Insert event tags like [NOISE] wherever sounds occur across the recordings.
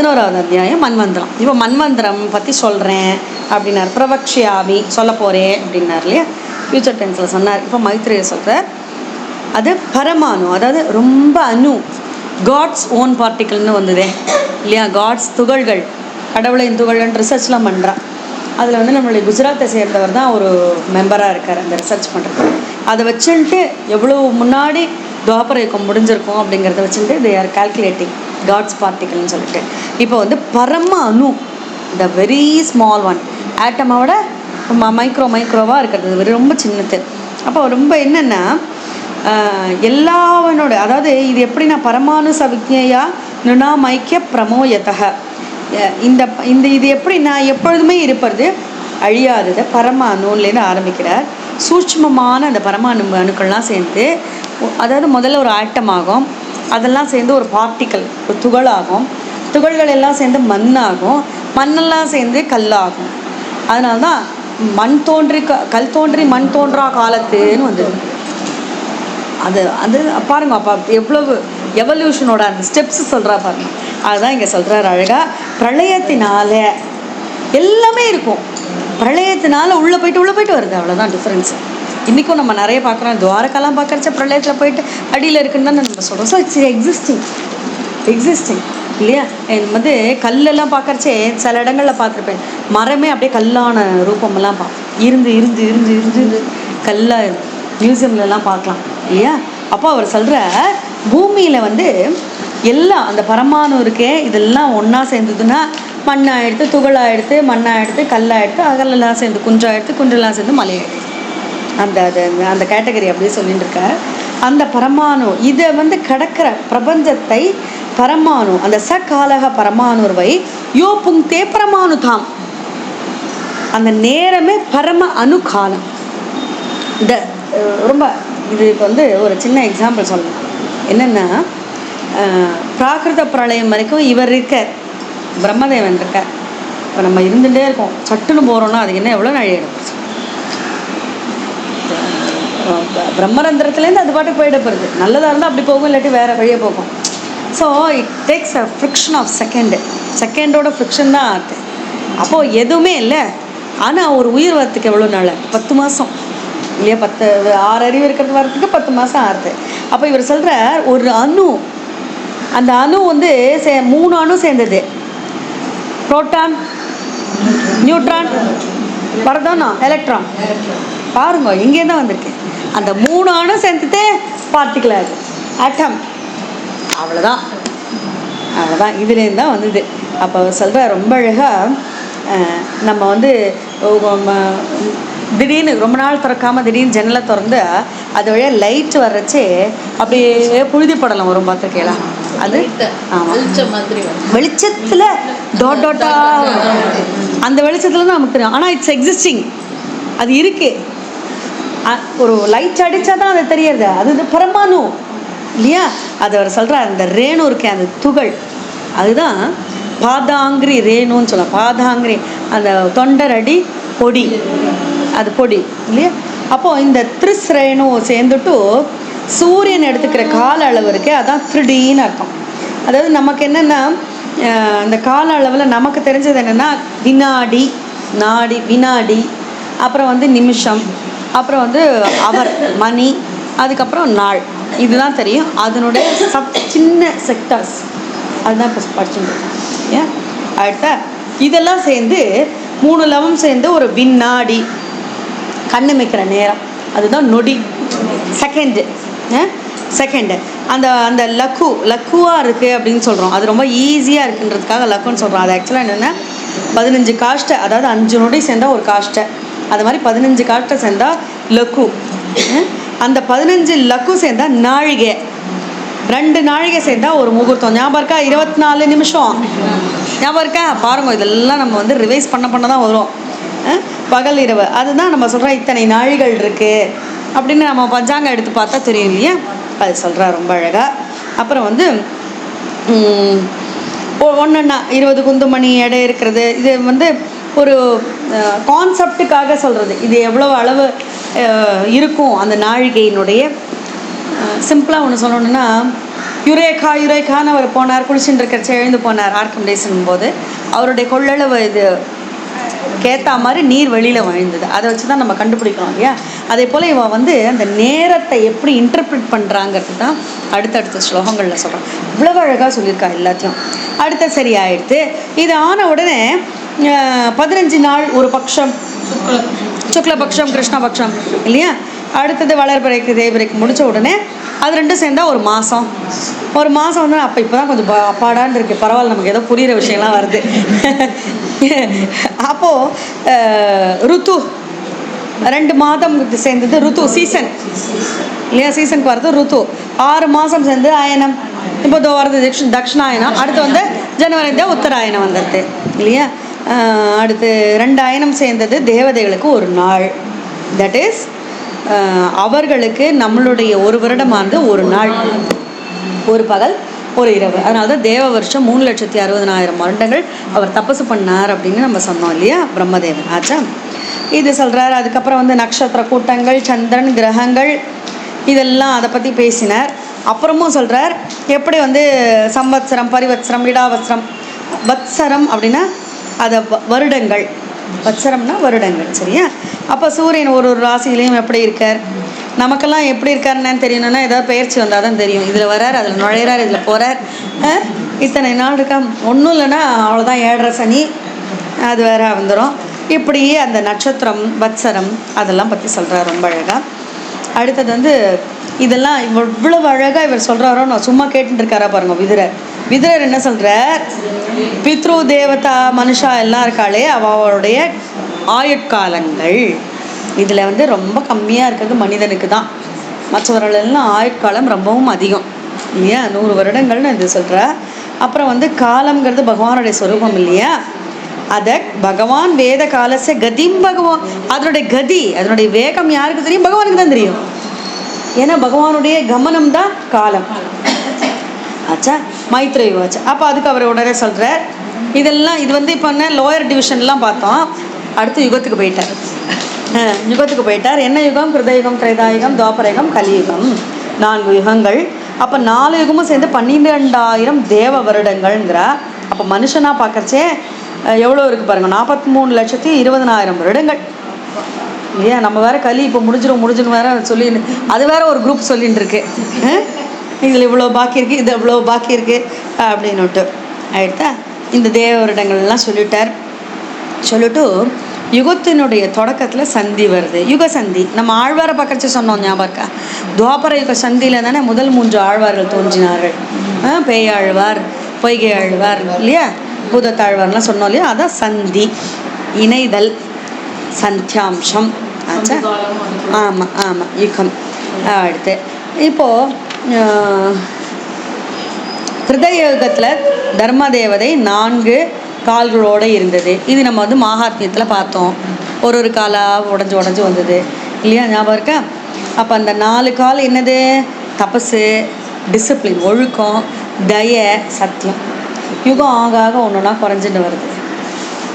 பதினோராவது அத்தியாயம் மன்வந்திரம் இப்போ மன்வந்திரம் பற்றி சொல்கிறேன் அப்படின்னார். பிரபக்ஷியாமி சொல்ல போகிறேன் அப்படின்னார் இல்லையா? ஃபியூச்சர் டென்ஸில் சொன்னார். இப்போ மைத்ரேய சொல்கிறார் அது பரமானு அதாவது ரொம்ப அணு. காட்ஸ் ஓன் பார்ட்டிக்கல்னு வந்ததே இல்லையா? காட்ஸ் துகள்கள். கடவுளின் துகள்கள்னு ரிசர்ச்லாம் பண்ணுறான் அதில் வந்து நம்மளுடைய குஜராத்தை சேர்ந்தவர் தான் ஒரு மெம்பராக இருக்கார் அந்த ரிசர்ச் பண்ணுறது அதை வச்சுன்ட்டு எவ்வளோ முன்னாடி துவாபர இயக்கம் முடிஞ்சிருக்கும் அப்படிங்கிறத வச்சுட்டு தே ஆர் கால்குலேட்டிங் காட்ஸ் பார்ட்டிகல்னு சொல்லிட்டு. இப்போ வந்து பரம அணு த வெரி ஸ்மால் ஒன் ஆட்டமோட மைக்ரோ மைக்ரோவாக இருக்கிறது. வெரி ரொம்ப சின்னது. அப்போ ரொம்ப என்னென்னா எல்லாவனோட அதாவது இது எப்படின்னா பரமாணு சவிஜையா நுணாமைக்கிய பிரமோயத்தக அஹ் இந்த இந்த இது எப்படின்னா எப்பொழுதுமே இருப்பது அழியாதது பரமாணுலேருந்து ஆரம்பிக்கிறார். சூட்சமமான அந்த பரமாணு அணுக்கள்லாம் சேர்ந்து அதாவது முதல்ல ஒரு ஆட்டம் ஆகும். அதெல்லாம் சேர்ந்து ஒரு பார்ட்டிக்கல் ஒரு துகளாகும். துகள்கள் எல்லாம் சேர்ந்து மண்ணாகும். மண்ணெல்லாம் சேர்ந்து கல்லாகும். அதனால தான் மண் தோன்றி க- கல் தோன்றி மண் தோன்றா காலத்துன்னு வந்தது. அது அது பாருங்க அப்பா எவ்வளவு எவல்யூஷனோட அந்த ஸ்டெப்ஸ் சொல்கிறா பாருங்க. அதுதான் இங்கே சொல்கிறார் அழகா. பிரளயத்தினால எல்லாமே இருக்கும். பிரளயத்தினால உள்ளே போயிட்டு உள்ளே போயிட்டு வருது. அவ்வளோதான் டிஃப்ரென்ஸ் இன்றைக்கும் நம்ம நிறைய பார்க்குறோம். துவாரக்கெல்லாம் பார்க்குறச்ச பிரளயத்தில் போயிட்டு அடியில் இருக்குன்னு தான் நம்ம சொல்கிறோம் ஸோ இட்ஸ் எக்ஸிஸ்டிங் எக்ஸிஸ்டிங் இல்லையா? இது வந்து கல்லெல்லாம் பார்க்கறச்சே சில இடங்களில் பார்த்துருப்பேன். மரமே அப்படியே கல்லான ரூபமெல்லாம் பார்ப்போம் இருந்து இருந்து இருந்து இருந்து இருந்து கல்லாக மியூசியம்லலாம் பார்க்கலாம். இல்லையா? அப்போ அவர் சொல்கிற பூமியில் வந்து எல்லாம் அந்த பரமானு இருக்கே இதெல்லாம் ஒன்றா சேர்ந்ததுன்னா மண்ணாக எடுத்து துகளாக எடுத்து மண்ணாக எடுத்து கல்லாக எடுத்து அகலெல்லாம் சேர்ந்து குன்றாக எடுத்து குன்றெல்லாம் சேர்ந்து மலையாயிடுது. அந்த அது அந்த கேட்டகரி அப்படியே சொல்லிட்டு இருக்க. அந்த பரமாணு இதை வந்து கடக்கிற பிரபஞ்சத்தை பரமாணு அந்த சகாலக பரமாணுவை யோ புங்கே பரமானு தாம் அந்த நேரமே பரம அணுகாலம் இந்த ரொம்ப இது வந்து ஒரு சின்ன எக்ஸாம்பிள் சொல்லணும். என்னென்னா பிராகிருத பிரளயம் வரைக்கும் இவர் இருக்கார். பிரம்மதேவன் இருக்கார். இப்போ நம்ம இருந்துகிட்டே இருக்கோம். சட்டுன்னு போகிறோன்னா அதுக்கு என்ன எவ்வளோ நாழி எடுக்கும் பிரம்மரந்திரத்துலேருந்து அது பாட்டுக்கு போயிட போகிறது நல்லதாக இருந்தால் அப்படி போகும் இல்லாட்டி வேறு வழியே போகும். So it takes a friction of second செகண்டோட friction தான் ஆகுது அப்போது எதுவுமே இல்லை. ஆனால் ஒரு உயிர் வரத்துக்கு எவ்வளோ நாள்? பத்து மாதம் இல்லையா? பத்து ஆறு அறிவு இருக்கிறது வரத்துக்கு பத்து மாதம் ஆறுது அப்போ இவர் சொல்கிறார் ஒரு அணு. அந்த அணு வந்து சே மூணு அணு சேர்ந்தது. புரோட்டான் நியூட்ரான் வரதானா எலக்ட்ரான். பாருங்க இங்கே தான் வந்திருக்கு. அந்த மூணு அணு சேர்ந்துட்டு பார்ட்டிக்கல் ஆகுது ஆட்டம் அவ்வளோதான் அவ்வளோதான் இதுலேருந்து தான் வந்தது. அப்போ சொல்கிற ரொம்ப அழகாக நம்ம வந்து திடீர்னு ரொம்ப நாள் திறக்காம திடீர்னு ஜன்னலை திறந்து அது வழியாக லைட் வர்றச்சே அப்படியே புழுதி படலம் வரும் பார்த்துருக்கீங்களா? அது? வெளிச்சத்தில் டாட் டாட்டா அந்த வெளிச்சத்தில் தான் நமக்கு தெரியும். ஆனால் இட்ஸ் எக்ஸிஸ்டிங் அது இருக்கு. அ- ஒரு லைட் அடித்தா தான் அது தெரியறது. அது இது பரமாணு இல்லையா? அது அவர் சொல்கிறார் அந்த ரேணு இருக்கே அந்த துகள். அதுதான் பாதாங்கிரி ரேணுன்னு சொல்லலாம் பாதாங்கிரி அந்த தொண்டரடி பொடி. அது பொடி இல்லையா? அப்போது இந்த த்ரிஸ் ரேணு சேர்ந்துட்டு சூரியன் எடுத்துக்கிற கால அளவு இருக்கே அதான் த்ரிடின்னு அர்த்தம். அதாவது நமக்கு என்னென்னா அந்த கால அளவில் நமக்கு தெரிஞ்சது என்னென்னா வினாடி நாடி வினாடி அப்புறம் வந்து நிமிஷம். அப்புறம் வந்து அவர் மணி அதுக்கப்புறம் நாள். இதுதான் தெரியும். அதனுடைய சப் சின்ன செக்டர்ஸ் அதுதான் இப்போ படிச்சுட்டு ஏன்? அடுத்த இதெல்லாம் சேர்ந்து மூணு லவம் சேர்ந்து ஒரு வினாடி. கண்ணு மைக்கிற நேரம். அதுதான் நொடி. செகண்டு செகண்டு அந்த அந்த லக்கு லக்குவாக இருக்குது அப்படின்னு சொல்கிறோம் அது ரொம்ப ஈஸியாக இருக்குன்றதுக்காக லக்குன்னு சொல்கிறோம் அது ஆக்சுவலாக என்னென்னா பதினஞ்சு காஷ்டை அதாவது அஞ்சு நொடி சேர்ந்தால் ஒரு காஷ்டை. அது மாதிரி பதினஞ்சு காஷ்டை சேர்ந்தால் லக்கு அந்த பதினஞ்சு லக்கு சேர்ந்தா நாழிகை. ரெண்டு நாழிகை சேர்ந்தா ஒரு முகூர்த்தம். ஞாபகம் இருக்கா? இருபத்தி நாலு நிமிஷம். ஞாபகம் இருக்கா? பாருங்க இதெல்லாம் நம்ம வந்து ரிவைஸ் பண்ண பண்ண தான் வரும். பகல் இரவு. அதுதான் நம்ம சொல்கிறோம் இத்தனை நாழிகள் இருக்குது அப்படின்னு நம்ம பஞ்சாங்கம் எடுத்து பார்த்தா தெரியும் இல்லையா? அது சொல்கிறா ரொம்ப அழகாக அப்புறம் வந்து ஒன்றுன்னா இருபது குந்துமணி எடை இருக்கிறது. இது வந்து ஒரு கான்செப்டுக்காக சொல்கிறது இது எவ்வளோ அளவு இருக்கும் அந்த நாழிகையினுடைய சிம்பிளாக ஒன்று சொல்லணுன்னா யுரேகா யுரேகான்னு அவர் போனார் குளிச்சுட்டு இருக்கிறச்ச எழுந்து போனார் ஆர்கம்டேசன் போது. அவருடைய கொள்ளளவு இது கேத்தா மாதிரி நீர் வெளியில் வழிந்தது. அதை வச்சு தான் நம்ம கண்டுபிடிக்கிறோம் இல்லையா? அதே போல் இவன் வந்து அந்த நேரத்தை எப்படி இன்டர்பிரிட் பண்ணுறாங்கிறது தான் அடுத்தடுத்த ஸ்லோகங்களில் சொல்கிறான் இவ்வளவு அழகாக சொல்லியிருக்கா எல்லாத்தையும். அடுத்த சரி ஆயிடுத்து இது ஆன உடனே பதினஞ்சு நாள் ஒரு பட்சம் சுக்லபக்ஷம் கிருஷ்ணபக்ஷம் இல்லையா? அடுத்தது வளர்பிறைக்கு தேய்பிறைக்கு முடிச்ச உடனே அது ரெண்டும் சேர்ந்தா ஒரு மாதம் ஒரு மாதம் வந்து அப்போ இப்போ தான் கொஞ்சம் ப- அப்பாடான்னு இருக்கு பரவாயில்ல நமக்கு ஏதோ புரியிற விஷயம்லாம் வருது. [LAUGHS] அப்போது ருத்து. ரெண்டு மாதம் சேர்ந்தது ருத்து சீசன். இல்லையா? சீசனுக்கு வர்றது ருத்து. ஆறு மாதம் சேர்ந்து ஆயனம் இப்போ வர்றது தட்சிணாயனம் தக்ஷணாயனம். அடுத்து வந்து ஜனவரி தான் உத்தராயணம் வந்துடுது இல்லையா? அடுத்து ரெண்டு சேர்ந்தது தேவதைகளுக்கு ஒரு நாள். தட் இஸ் அவர்களுக்கு நம்மளுடைய ஒரு வருடமானது ஒரு நாள். ஒரு பகல் ஒரு இரவு. அதனால தான் தேவ வருஷம் மூணு லட்சத்தி அறுபதனாயிரம் வருடங்கள் அவர் தபசு பண்ணார் அப்படின்னு நம்ம சொன்னோம் இல்லையா? பிரம்மதேவன் ஆச்சா இது சொல்கிறார் அதுக்கப்புறம் வந்து நட்சத்திர கூட்டங்கள் சந்திரன் கிரகங்கள் இதெல்லாம் அதை பற்றி பேசினார். அப்புறமும் சொல்கிறார் எப்படி வந்து சம்வத்சரம் பரிவத்சரம் இடாவத்சரம் வத்சரம் அப்படின்னா அதை வ- வருடங்கள். வச்சரம்னா வருடங்கள் சரியா? அப்போ சூரியன் ஒரு ஒரு ராசியிலையும் எப்படி இருக்கார்? நமக்கெல்லாம் எப்படி இருக்காருன்னு தெரியணும்னா ஏதாவது பயிற்சி வந்தால் தான் தெரியும். இதில் வரார் அதில் நுழையிறார் இதில் போகிறார் இத்தனை நாள் இருக்கா ஒன்றும் இல்லைன்னா அவ்வளோதான் ஏழரை சனி அது வேற வந்துடும் இப்படியே அந்த நட்சத்திரம் வத்சரம் அதெல்லாம் பற்றி சொல்கிறார் ரொம்ப அழகாக அடுத்தது வந்து இதெல்லாம் இவ்வளவு அழகாக இவர் சொல்கிறாரோ நான் சும்மா கேட்டுட்டு இருக்காரா விதிரை. விதுரர் விதுரர் என்ன சொல்கிறார் பித்ரு தேவதா மனுஷா எல்லாம் இருக்காளே அவளுடைய ஆயுட்காலங்கள். இதில் வந்து ரொம்ப கம்மியாக இருக்கிறது மனிதனுக்கு தான் மற்றவர்களெல்லாம் ஆயுட்காலம் ரொம்பவும் அதிகம். இல்லையா? நூறு வருடங்கள்னு இது சொல்கிறா அப்புறம் வந்து காலம்ங்கிறது பகவானுடைய ஸ்வரூபம் இல்லையா? அதை பகவான் வேத காலச கதிம் பகவான். அதனுடைய கதி அதனுடைய வேகம் யாருக்கு தெரியும்? பகவானுக்கு தான் தெரியும். ஏன்னா பகவானுடைய கமனம் தான் காலம். ஆச்சா மைத்ரேயு ஆச்சா அப்போ அதுக்கு அவர் உடனே சொல்கிறார் இதெல்லாம் இது வந்து இப்போ என்ன லோயர் டிவிஷன்லாம் பார்த்தோம். அடுத்து யுகத்துக்கு போயிட்டார். யுகத்துக்கு போயிட்டார். என்ன யுகம்? கிருதயுகம் கிரேதாயுகம் துவாபரயுகம் கலியுகம். நான்கு யுகங்கள். அப்போ நாலு யுகமும் சேர்ந்து பன்னிரெண்டாயிரம் தேவ வருடங்கள்ங்கிறா. அப்போ மனுஷனாக பார்க்குறச்சே எவ்வளோ இருக்குது பாருங்கள் நாற்பத்தி மூணு லட்சத்தி இருபதனாயிரம் வருடங்கள். இல்லையா? நம்ம வேற கலி இப்போ முடிஞ்சிடும் முடிஞ்சிடும் வேற சொல்லி அது வேற ஒரு குரூப் சொல்லிட்டு இருக்கு இதில் இவ்வளோ பாக்கி இருக்கு இது இவ்வளோ பாக்கி இருக்கு அப்படின்னுட்டு ஆயிடுதா? இந்த தேவ வருடங்கள்லாம் சொல்லிட்டார். சொல்லிட்டு யுகத்தினுடைய தொடக்கத்தில் சந்தி வருது. யுக சந்தி. நம்ம ஆழ்வாரை பக்கச்சு சொன்னோம் ஞாபகம் இருக்கா துவாபர யுக சந்தியில் தானே முதல் மூன்று ஆழ்வார்கள் தோன்றினார்கள். பேயாழ்வார் பொய்கை ஆழ்வார் இல்லையா? பூதத்தாழ்வார்லாம் சொன்னோம் இல்லையா? அதான் சந்தி. இணைதல் சந்தியாம்சம். ஆச்சா? ஆமாம் ஆமாம் யுகம். அடுத்து. இப்போது ஹிருதயுகத்தில் தர்ம தேவதை நான்கு கால்களோடு இருந்தது. இது நம்ம வந்து மகாத்மியத்தில் பார்த்தோம். ஒரு ஒரு காலாக உடஞ்சி உடஞ்சி வந்தது. இல்லையா? ஞாபகம் இருக்கா? அப்போ அந்த நாலு கால் என்னது? தபசு டிசிப்ளின் ஒழுக்கம் தய சத்தியம். யுகம் ஆக ஆக ஒன்றுனா குறைஞ்சிட்டு வருது.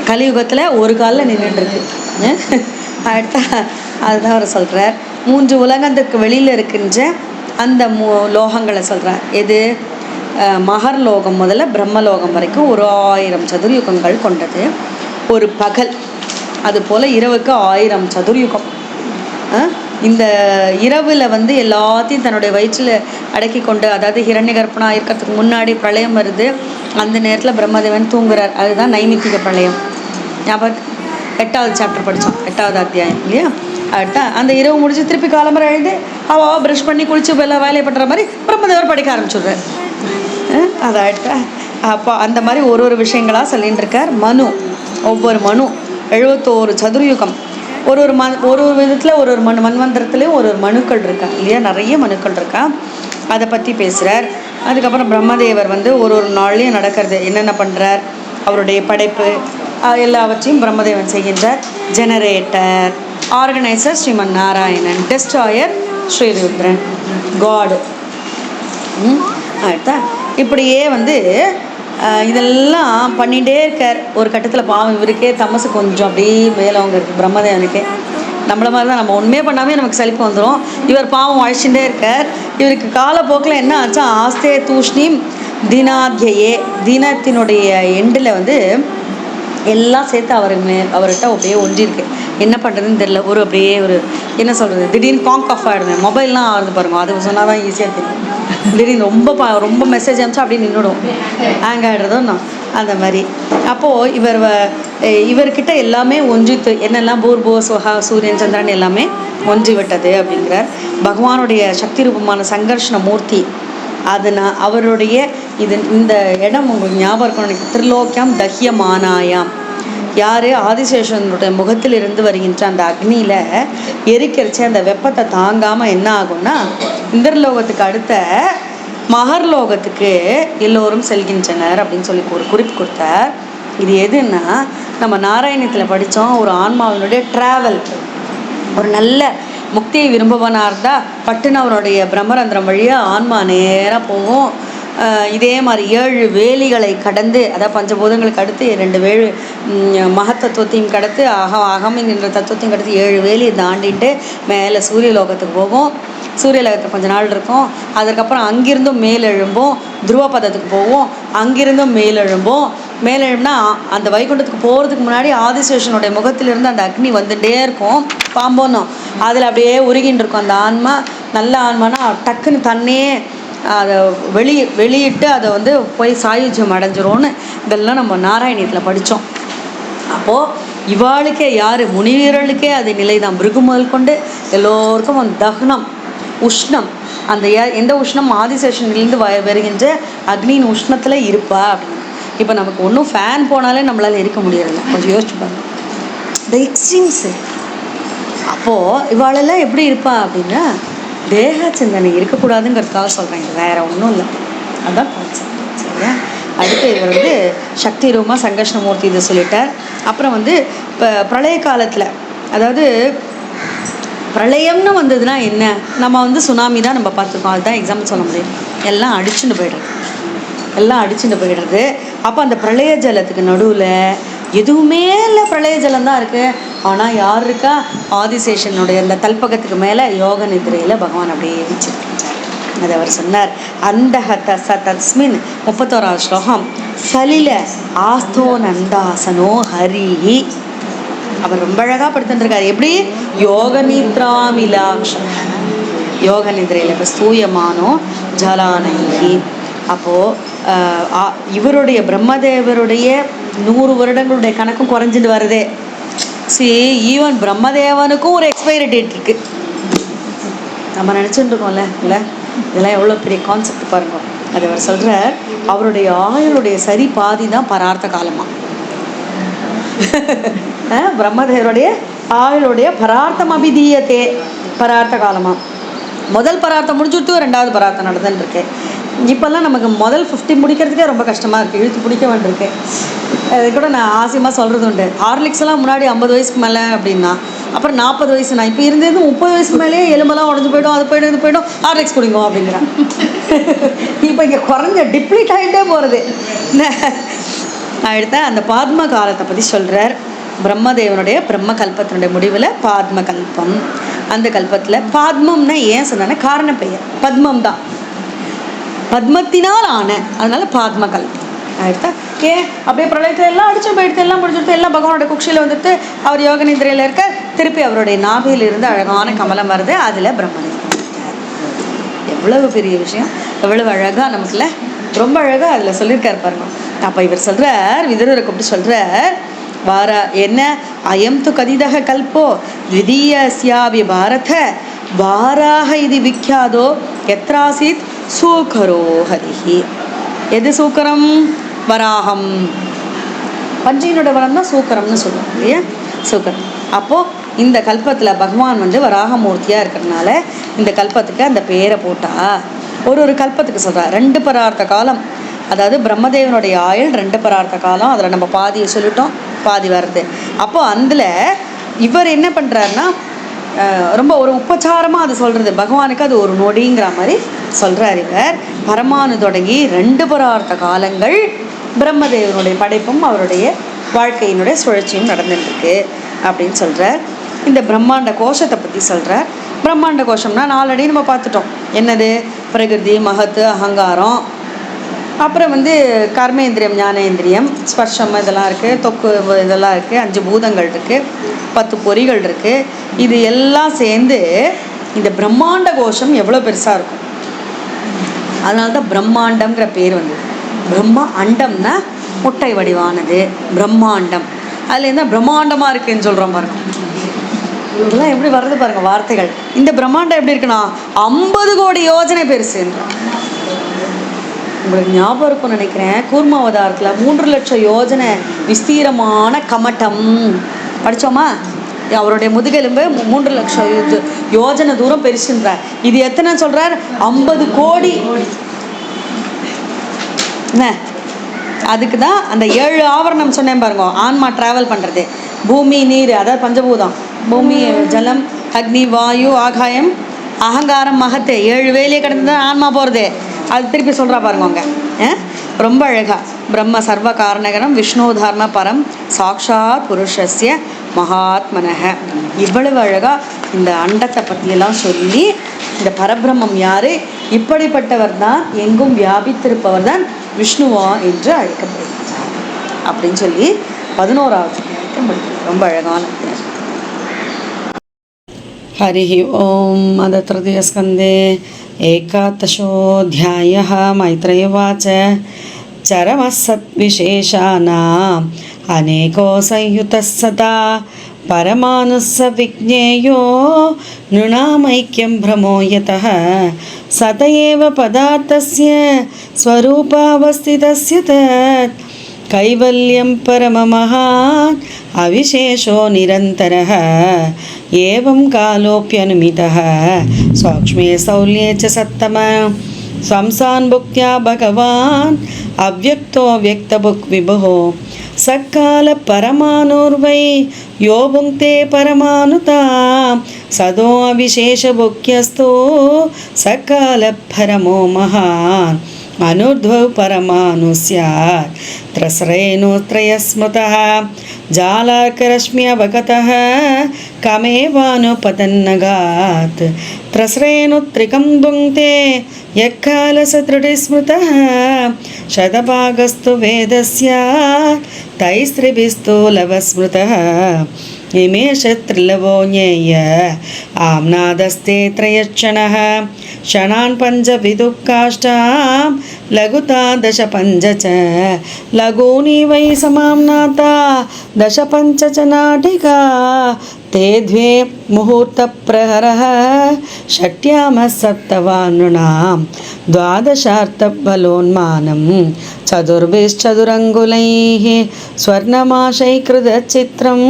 கலியுகத்தில் ஒரு காலில் நின்றுட்டுருக்கு அடுத்த அதுதான் அவர் சொல்கிறார் மூன்று உலகத்துக்கு வெளியில் இருக்கின்ற அந்த மூ லோகங்களை சொல்கிறார் எது? அஹ், மகர் லோகம் முதல்ல பிரம்மலோகம் வரைக்கும் ஒரு ஆயிரம் சதுர்யுகங்கள் கொண்டது. ஒரு பகல் அதுபோல் இரவுக்கு ஆயிரம் சதுர்யுகம். இந்த இரவில் வந்து எல்லாத்தையும் தன்னுடைய வயிற்றில் அடக்கி கொண்டு அதாவது ஹிரண்யகர்ப்பனா இருக்கிறதுக்கு முன்னாடி பிரளயம் வருது. அந்த நேரத்தில் பிரம்மதேவன் தூங்குறார். அதுதான் நைமித்திக பிரளயம். ஞாபகம்? எட்டாவது சாப்டர் படித்தோம் எட்டாவது அத்தியாயம் இல்லையா? அடுத்தா அந்த இரவு முடிச்சு திருப்பி காலம்பரம் எழுந்து அவாவா ப்ரஷ் பண்ணி குளிச்சு எல்லாம் வேலையை பண்ணுற மாதிரி பிரம்மதேவர் படிக்க ஆரம்பிச்சுடுறேன் அதை அடுத்தா அப்போ அந்த மாதிரி ஒரு ஒரு விஷயங்களாக சொல்லிட்டு இருக்கார் மனு. ஒவ்வொரு மனு. எழுபத்தோரு சதுர்யுகம். ஒரு ஒரு மண் ஒரு ஒரு விதத்தில் ஒரு ஒரு மண் மண்வந்திரத்துலேயும் ஒரு ஒரு மனுக்கள் இருக்கா இல்லையா? நிறைய மனுக்கள் இருக்கா? அதை பற்றி பேசுகிறார் அதுக்கப்புறம் பிரம்மதேவர் வந்து ஒரு ஒரு நாள்லேயும் நடக்கிறது. என்னென்ன பண்ணுறார் அவருடைய படைப்பு எல்லாவற்றையும் பிரம்மதேவன் செய்கின்றார். Generator organiser Sriman Narayanan destroyer Srirudran. காடு ம் ஆயிட்டா இப்படியே வந்து இதெல்லாம் பண்ணிகிட்டே இருக்கார். ஒரு கட்டத்தில் பாவம் இவருக்கே தமசு கொஞ்சம் அப்படியே மேலவங்க இருக்குது பிரம்மதேவனுக்கே. நம்மள மாதிரி தான் நம்ம ஒன்றுமே பண்ணாமே நமக்கு சலிப்பு வந்துடும் இவர் பாவம் அழிச்சுட்டே இருக்கார். இவருக்கு காலப்போக்கில் என்ன ஆச்சா ஆஸ்தே தூஷ்ணிம் தினாத்தியே தினத்தினுடைய எண்டில் வந்து எல்லாம் சேர்த்து அவர் மே அவர்கிட்ட அப்படியே ஒன்றியிருக்கு. என்ன பண்ணுறதுன்னு தெரியல. ஒரு அப்படியே ஒரு என்ன சொல்கிறது திடீர்னு காங்க் ஆஃப் ஆகிடுவேன் மொபைல்லாம் ஆகுது பாருங்க. அது சொன்னால் தான் ஈஸியாக தெரியும். திடீர்னு ரொம்ப ப ரொம்ப மெசேஜ் அனுப்பிச்சா அப்படியே நின்றுடும் ஹேங் ஆகிடுறதும் நான் அந்த மாதிரி. அப்போது இவர் இவர்கிட்ட எல்லாமே ஒன்றித்து என்னெல்லாம் பூர்போ சுஹா சூரியன் சந்திரன் எல்லாமே ஒன்றி விட்டது அப்படிங்கிறார். பகவானுடைய சக்தி ரூபமான சங்கர்ஷண மூர்த்தி அதனால் அவருடைய இது இந்த இடம் உங்களுக்கு ஞாபகம் இருக்கும் எனக்கு தஹ்யமானாயாம். யார்? ஆதிசேஷனுடைய முகத்திலிருந்து வருகின்ற அந்த அக்னியில் எரிக்கரிச்சு அந்த வெப்பத்தை தாங்காமல் என்ன ஆகும்னா இந்திரலோகத்துக்கு அடுத்த மகர்லோகத்துக்கு எல்லோரும் செல்கின்றனர் அப்படின்னு சொல்லி ஒரு குறிப்பு கொடுத்தார். இது எதுன்னா நம்ம நாராயணத்தில் படித்தோம் ஒரு ஆன்மாவினுடைய ட்ராவல் ஒரு நல்ல முக்தியை விரும்புவனாக இருந்தால் பட்டுன்னு அவருடைய பிரம்மரந்திரம் வழியாக ஆன்மா நேராக போகும். இதே மாதிரி ஏழு வேலிகளை கடந்து அதாவது பஞ்சபூதங்களுக்கு அடுத்து ரெண்டு வேழு மகத்தத்துவத்தையும் கடத்து அகம் அகம் என்ற தத்துவத்தையும் கடத்து ஏழு வேலியை தாண்டிட்டு மேலே சூரிய லோகத்துக்கு போகும். சூரியலகத்தில் கொஞ்ச நாள் இருக்கும். அதுக்கப்புறம் அங்கிருந்தும் மேலெழும்போம் துருவ பதத்துக்கு போவோம். அங்கிருந்தும் மேலெழும்போம் மேலெழும்னா அந்த வைகுண்டத்துக்கு போகிறதுக்கு முன்னாடி ஆதிசேஷனுடைய முகத்திலிருந்து அந்த அக்னி வந்துட்டே இருக்கும். பாம்போன்னும் அதில் அப்படியே உருகின்னு இருக்கும் அந்த ஆன்மா. நல்ல ஆன்மானா டக்குன்னு தன்னே அதை வெளி வெளியிட்டு அதை வந்து போய் சாயுஜ்யம் அடைஞ்சிரும்னு இதெல்லாம் நம்ம நாராயணியத்தில் படித்தோம் அப்போது இவாளுக்கே யார் முனிவீரர்களுக்கே அது நிலை தான் முதல் கொண்டு எல்லோருக்கும் அந்த தகனம். உஷ்ணம். அந்த எந்த உஷ்ணம் ஆதிசேஷன்லேருந்து வ வருகின்ற அக்னியின் உஷ்ணத்தில் இருப்பா அப்படின்னு. இப்போ நமக்கு ஒன்றும் ஃபேன் போனாலே நம்மளால் இருக்க முடியறதில்ல. கொஞ்சம் யோசிச்சு பாருங்க. த எக்ஸ்ட்ரீம்ஸு அப்போது இவாளெல்லாம் எப்படி இருப்பா அப்படின்னா தேக சிந்தனை இருக்கக்கூடாதுங்கிறதுக்காக சொல்கிறேன் வேற ஒன்றும் இல்லை. அதான் கான்செப்ட் சரியா? அடுத்து இவர் வந்து சக்தி ரூபமாக சங்கர்ஷ்ணமூர்த்தி இதை சொல்லிட்டார். அப்புறம் வந்து இப்போ பிரளய காலத்தில் அதாவது பிரளயம்னு வந்ததுன்னா என்ன? நம்ம வந்து சுனாமி தான் நம்ம பார்த்துருக்கோம். அதுதான் எக்ஸாம்பிள் சொல்ல முடியும். எல்லாம் அடிச்சுட்டு போயிடுறது. எல்லாம் அடிச்சுட்டு போயிடுறது. அப்போ அந்த பிரளய ஜலத்துக்கு நடுவில் எதுவுமே இல்லை பிரளய ஜலம் தான் இருக்குது ஆனால் யார் இருக்கா? ஆதிசேஷனுடைய அந்த தல்பகத்துக்கு மேலே யோக நிதிரையில் பகவான் அப்படியே வச்சிருக்கார். அது அவர் சொன்னார். அந்த ச தஸ்மின் முப்பத்தோராவது ஸ்லோகம். சலில ஆஸ்தோ நந்தாசனோ ஹரிஹி. அவர் ரொம்ப அழகாக படுத்துட்டுருக்காரு எப்படி? யோக நித்ராமிலாக்ஷம் யோக நிதிரையில் இப்போ சூயமானோ ஜலானகி அப்போது இவருடைய பிரம்மதேவருடைய நூறு வருடங்களுடைய கணக்கும் குறைஞ்சிட்டு வருதே. சி ஈவன் பிரம்மதேவனுக்கும் ஒரு எக்ஸ்பைரி டேட் இருக்குது நம்ம நினச்சிட்டு இருக்கோம்ல இல்லை? இதெல்லாம் எவ்வளோ பெரிய கான்செப்ட் பாருங்க. அது அவர் சொல்கிறார் அவருடைய ஆயுளுடைய சரி பாதி தான் பரார்த்த காலமாக பிரம்மதேவருடைய ஆயுளுடைய பரார்த்தம் அபிதீயத்தே. பரார்த்த காலமாக முதல் பரார்த்தம் முடிச்சுட்டு ரெண்டாவது பரார்த்தம் நடந்துன்னு இப்போல்லாம் நமக்கு முதல் ஃபிஃப்டி முடிக்கிறதுக்கே ரொம்ப கஷ்டமாக இருக்குது இழுத்து பிடிக்க வேண்டியிருக்கு. அது கூட நான் ஆசையமாக சொல்கிறது உண்டு. ஹார்லிக்ஸ் எல்லாம் முன்னாடி ஐம்பது வயசுக்கு மேலே அப்படின்னா அப்புறம் நாற்பது வயசு நான் இப்போ இருந்தது முப்பது வயசுக்கு மேலேயே எலும்பெல்லாம் உடஞ்சு போய்டும் அது போய்டும் இது போயிடும் ஹார்லிக்ஸ் குடிங்க அப்படிங்கிறேன் [LAUGHS] இப்போ இங்கே குறைஞ்ச டிப்ளீட் ஆகிட்டே போகிறது எடுத்தேன் அந்த பாத்ம காலத்தை பற்றி சொல்கிறார் பிரம்மதேவனுடைய பிரம்ம கல்பத்தினுடைய முடிவில் பாத்ம கல்பம் அந்த கல்பத்தில் பாத்மம்னா ஏன் சொன்னா காரண பெயர். பத்மம் தான். பத்மத்தினால் ஆன அதனால பாத்ம கல்பம் ஆயிடுதா ஏன் அப்படியே பிரளயத்தில் எல்லாம் அடிச்சு போயிடுத்து எல்லாம் முடிஞ்சுடுத்து எல்லாம் பகவானோட குக்ஷியில் வந்துட்டு அவர் யோக நிதிரையில் இருக்க திருப்பி அவருடைய நாபியில் இருந்து அழகான கமலம் வருது அதில் பிரம்மதேவன் எவ்வளவு பெரிய விஷயம். எவ்வளவு அழகாக நமக்குல ரொம்ப அழகாக அதில் சொல்லியிருக்காரு பாருங்க. அப்போ இவர் சொல்கிறார் விதுரரை கூப்பிட்டு சொல்கிறார் வார என்ன? அயம் து கதிதக கல்போ த்விதீயஸ்யாபி பாரத வாராக இது விக்யாதோ எத்ராசித் சூக்கரோ ஹரிஹி. எது சூக்கரம்? வராகம். பஞ்சையினோட வரம் தான் சூக்கரம்னு சொல்லுவோம் இல்லையா? சூக்கரம். அப்போது இந்த கல்பத்தில் பகவான் வந்து வராகமூர்த்தியாக இருக்கிறதுனால இந்த கல்பத்துக்கு அந்த பேரை போட்டா ஒரு ஒரு கல்பத்துக்கு சொல்கிறா ரெண்டு பரார்த்த காலம். அதாவது பிரம்மதேவனுடைய ஆயுள் ரெண்டு பரார்த்த காலம். அதில் நம்ம பாதியை சொல்லிட்டோம். பாதி வருது. அப்போது அதில் இவர் என்ன பண்ணுறாருன்னா ரொம்ப ஒரு உபச்சாரமாக அது சொல்கிறது பகவானுக்கு அது ஒரு நொடிங்கிற மாதிரி சொல்கிறார் இவர். பரமானு தொடங்கி ரெண்டு புறார்த்த காலங்கள் பிரம்மதேவனுடைய படைப்பும் அவருடைய வாழ்க்கையினுடைய சுழற்சியும் நடந்துட்டுருக்கு அப்படின்னு சொல்கிறார் இந்த பிரம்மாண்ட கோஷத்தை பற்றி சொல்கிறார் பிரம்மாண்ட கோஷம்னா நாலடி நம்ம பார்த்துட்டோம். என்னது? பிரகிருதி மகத்து அகங்காரம். அப்புறம் வந்து கர்மேந்திரியம் ஞானேந்திரியம் ஸ்பர்ஷம் இதெல்லாம் இருக்குது தொக்கு இதெல்லாம் இருக்குது அஞ்சு பூதங்கள் இருக்குது பத்து பொறிகள் இருக்குது இது எல்லாம் சேர்ந்து இந்த பிரம்மாண்ட கோஷம் எவ்வளோ பெருசாக இருக்கும்? அதனால தான் பிரம்மாண்டம்ங்கிற பேர் வந்தது. பிரம்மா அண்டம்னா முட்டை வடிவானது பிரம்மாண்டம். அதில் என்ன பிரம்மாண்டமாக இருக்குன்னு சொல்கிறோம் பாருங்க. இதெல்லாம் எப்படி வர்றது பாருங்க வார்த்தைகள். இந்த பிரம்மாண்டம் எப்படி இருக்குன்னா ஐம்பது கோடி யோஜனை பெருசுன்றான் உங்களுக்கு ஞாபகம் இருக்கும்னு நினைக்கிறேன். கூர்மாவதாரத்தில் மூன்று லட்சம் யோஜனை விஸ்தீரமான கமட்டம். படிச்சோமா? அவருடைய முதுகெலும்பு மூன்று லட்சம் யோஜனை தூரம் பெருசுன்றார். இது எத்தனை சொல்கிறார் ஐம்பது கோடி. என்ன? அதுக்கு தான் அந்த ஏழு ஆவரணம் சொன்னேன் பாருங்க. ஆன்மா டிராவல் பண்ணுறது பூமி நீர் அதாவது பஞ்சபூதம். பூமி ஜலம் அக்னி வாயு ஆகாயம் அகங்காரம் மகத்து. ஏழு வேலையை கடந்து தான் ஆன்மா போகிறது அது திருப்பி சொல்கிறா பாருங்க அவங்க. ரொம்ப அழகா. பிரம்ம சர்வ காரணகரம் விஷ்ணு தர்ம பரம் சாக்ஷாத் புருஷஸ்ய மகாத்மனக இவ்வளவு அழகா இந்த அண்டத்தை பற்றியெல்லாம் சொல்லி இந்த பரபிரம்மம் யாரு? இப்படிப்பட்டவர் தான் எங்கும் வியாபித்திருப்பவர் தான் விஷ்ணுவா என்று அழைக்கப்படுகிறார். அப்படின்னு சொல்லி பதினோராவது ரொம்ப அழகான हरिः ॐ अद तृतीयस्कन्धे एकादशोऽध्यायः मैत्रेयवाच चरमः सद्विशेषाणाम् अनेको संयुतः सदा परमाणुः स विज्ञेयो नृणामैक्यं भ्रमो यतः सत एव पदार्थस्य स्वरूपावस्थितस्य तत् कैवल्यं परममहान् अविशेषो निरन्तरः एवं कालोऽप्यनुमितः सौक्ष्मे सौल्ये च सत्तम संसान् भुक्त्या भगवान् अव्यक्तो व्यक्तभुक् विभुः सत्कालपरमाणुर्वै यो भुङ्क्ते परमानुतां सदो अविशेषभुक्यस्तु सत्कालपरमो महान् అనుర్ధ్వౌ పరమాను స్యాత్ త్రస్రేణుత్రయస్మృత జాలార్కరశ్మ్యవగత కమేవానుపతన్నగాత్ త్రస్రేణుత్రికం భుంక్తే యక్కాలసతృటిస్మృత శతభాగస్తు వేదస్య తైస్త్రిభిస్థూలవస్మృత నిమేషత్రిలవో జ్ఞేయ ఆమ్నాదస్తే త్రయక్షణ ज्ञेय आम्नादस्ते त्रयक्षणः क्षणान् पञ्चविदुः काष्ठां लघुता दश पञ्च च लघूनि वै समाम्नाता दश पञ्च च नाटिका ते द्वे मुहूर्तप्रहरः षट्यामः सप्तवानृणां द्वादशार्थबलोन्मानं चतुर्भिश्चतुरङ्गुलैः स्वर्णमाशैकृतचित्रं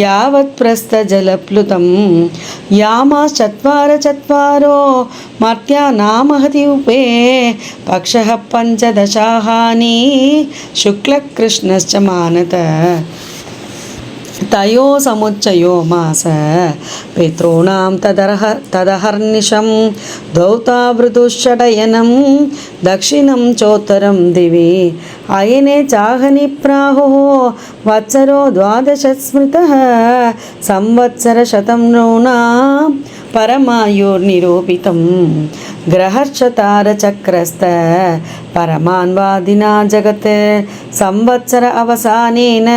यावत् प्रस्थजलप्लुतं यामाश्चत्वार चत्वारो मर्त्यानामहति उपे पक्षः पञ्चदशाहानि शुक्लकृष्णश्च मानत तयो समुच्चयो मास पितॄणां तदर्ह तदहर्निशं धौतावृतुषडयनं दक्षिणं चोत्तरं दिवि अयने चाहनि प्राहुः वत्सरो द्वादशस्मृतः संवत्सरशतं नॄणां परमायुर्निरूपितं ग्रहर्षतारचक्रस्त परमान्वादिना जगत् संवत्सर अवसानेन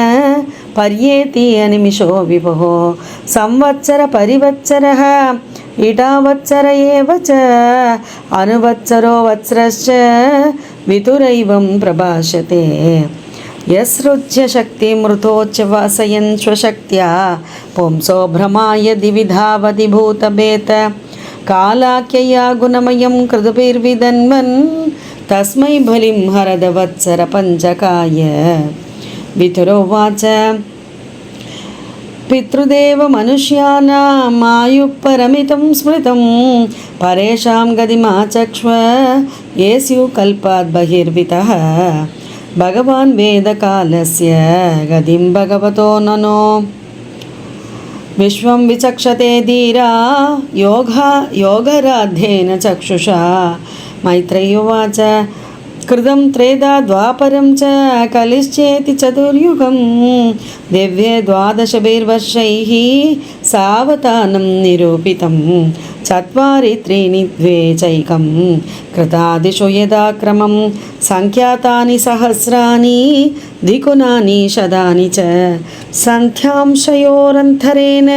పర్యేతి అనిమిషో విభో సంవత్సర పరివత్సర ఇటావత్సర ఏవచ అనువత్సరో వత్సరశ్చ వితురైవం ప్రభాషతే యసృజ్యశక్తి మృతోచ్చవాసయన్ స్వశక్త్యా పుంసో భ్రమాయ దివిధావతి భూతభేత కాలాఖ్యయా గుణమయం కృదుభిర్విదన్వన్ తస్మై బలిం హరదవత్సర పంచకాయ वितुरोवाच पितृदेवमनुष्याणामायुः परमितं स्मृतं परेषां गतिमाचक्ष्व ये स्युः कल्पात् बहिर्वितः भगवान् वेदकालस्य गतिं भगवतो ननो विश्वं विचक्षते धीरा योगा योगराध्येन चक्षुषा मैत्रेयुवाच కృతం త్రేదా ద్వాపరం చ కలిశ్చేతి చతుర్యుగం. దివ్య ద్వాదశభిర్వర్షై సావధానం నిరూపితం. చత్వారి త్రీణి ద్వేచైకం. కృతాదిషు యదా క్రమం. సంఖ్యాతాని సహస్రాని దిగుణాని శదాని చ. సంఖ్యాంశయోరంతరేణ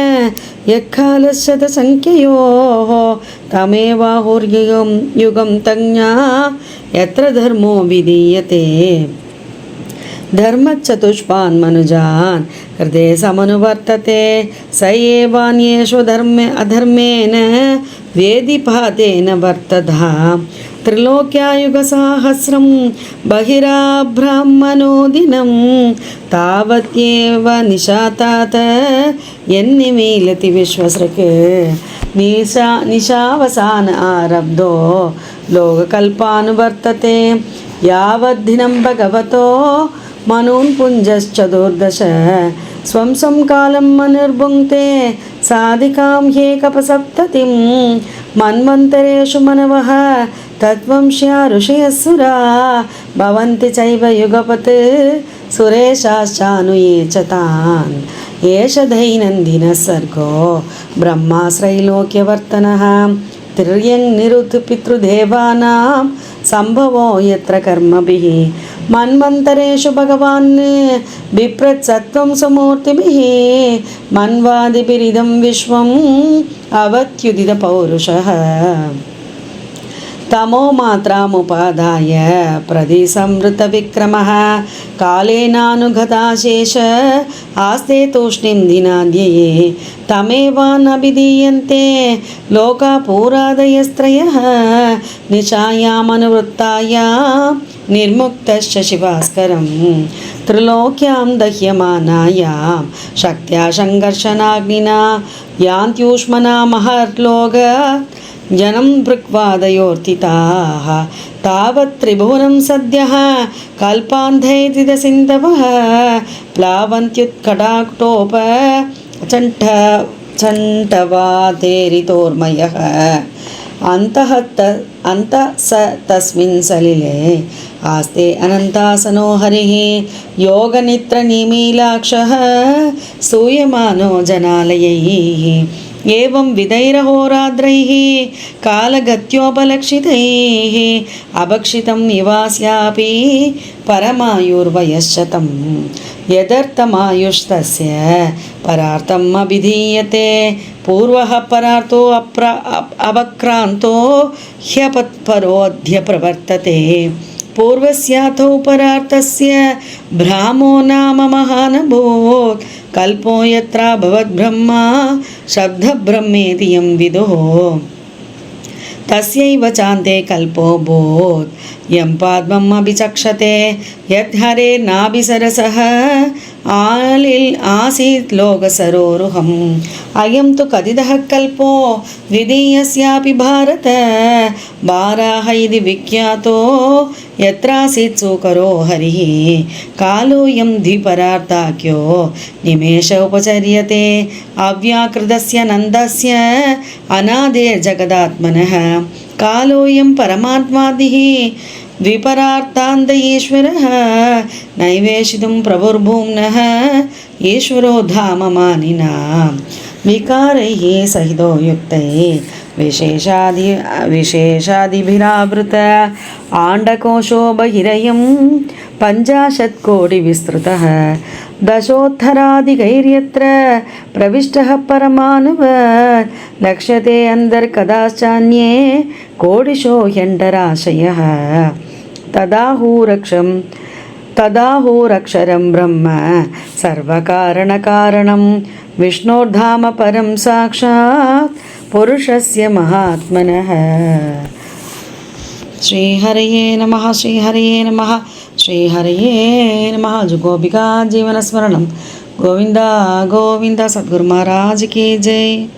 యక్కాలశత సంఖ్యయో. తమేవాహుర్యుగం యుగం తజ్ఞా. ఎత్ర ధర్మో విధీయతే. ధర్మచతుష్పాన్ మనుజాన్ హృదయ సమనువర్తతే స ఏవాన్యేషు ధర్మే అధర్మేన వేదిపాతేన వర్తధా త్రిలోక్యాయుగసాహస్రం బహిరాబ్రాహ్మణోదినం తావత్యేవ నిషాతాత ఎన్ని మీలతి విశ్వసృక్ నిషా నిశావసాన ఆరబ్ధో లోకకల్పానువర్తతే యావద్దినం భగవతో मनून् पुञ्जश्चतुर्दश स्वं स्वं कालं मनुर्भुङ्क्ते साधिकां ह्येकपसप्ततिं मन्वन्तरेषु मनवः तत्त्वंश्या ऋषयस्सुरा भवन्ति चैव युगपत् सुरेशाश्चानुये च तान् एष दैनन्दिनः सर्गो ब्रह्माश्रैलोक्यवर्तनः तिर्यङ् निरुत् पितृदेवानां സംഭവോ എത്ര കർമ്മഭി മന്വന്തരേഷു ഭഗവാൻ വിപ്രസത്വം സുമൂർത്തിഭി മന്വാദിബിരിതം വിശ്വം അവത്യുദിത പൗരുഷ. मात्रामुपादाय प्रदिसंवृतविक्रमः कालेनानुगताशेष आस्ते तूष्णीं दिनाद्यये तमेवानभिधीयन्ते लोकापूरादयस्त्रयः। निशायामनुवृत्तायां निर्मुक्तश्च शिवास्करं त्रिलोक्यां दह्यमानायां शक्त्या सङ्घर्षणाग्निना यान्त्यूष्मना महर्लोकात् जनं भृक्वादयोर्थिताः तावत् त्रिभुवनं सद्यः कल्पान्धैतिदसिन्धवः प्लावन्त्युत्कटाक्टोप चण्ठ चण्टवातेरितोर्मयः अन्तः त अन्तः स तस्मिन् सलिले आस्ते अनन्तासनो हरिः योगनित्रनिमीलाक्षः स्तूयमानो जनालयैः एवं विधैरहोराद्रैः, कालगत्योपलक्षितैः अभक्षितम् इवास्यापि परमायुर्वयश्शतं यदर्थमायुस्तस्य परार्थम् अभिधीयते, पूर्वः परार्थो अप्र अवक्रान्तो ह्यपत्परोऽध्य प्रवर्तते। पूर्वस्याथौ परार्थस्य भ्रामो नाम महानभूत्। कल्पो यत्र भवद्ब्रह्मा शब्दब्रह्मेति यं विदुः। तस्यैव चान्ते कल्पोऽभूत् यं पाद्मम् अभिचक्षते यद्हरेर्नाभिसरसः आलिल् आसीत् लोकसरोरुहम्। अयं तु कथितः कल्पो द्वितीयस्यापि भारत। वाराह इति विख्यातो यत्रासीत् सुकरो हरिः कालोऽयं द्विपरार्ताख्यो निमेष उपचर्यते। अव्याकृतस्य नन्दस्य अनादेर्जगदात्मनः कालोऽयं परमात्मादिः द्विपरार्थान्त ईश्वरः नैवेशितुं प्रभुर्भूम्नः ईश्वरो धाममानिनां। विकारैः सहितो युक्तैः विशेषादि विशेषादिभिरावृत आण्डकोशो बहिरयं पञ्चाशत्कोटिविस्तृतः दशोत्तरादिकैर्यत्र प्रविष्टः परमाणुव लक्ष्यते अन्तर्कदाश्चान्ये कोटिशो ह्यण्डराशयः तदाहूरक्षं तदाहूरक्षरं ब्रह्म। सर्वकारणकारणं विष्णोर्धाम परं साक्षात् पुरुषस्य महात्मनः। श्रीहरये नमः श्रीहरये नमः श्रीहरये नमः। गोपिका जीवनस्मरणं। गोविन्द गोविन्द सद्गुरुमहाराज की जय।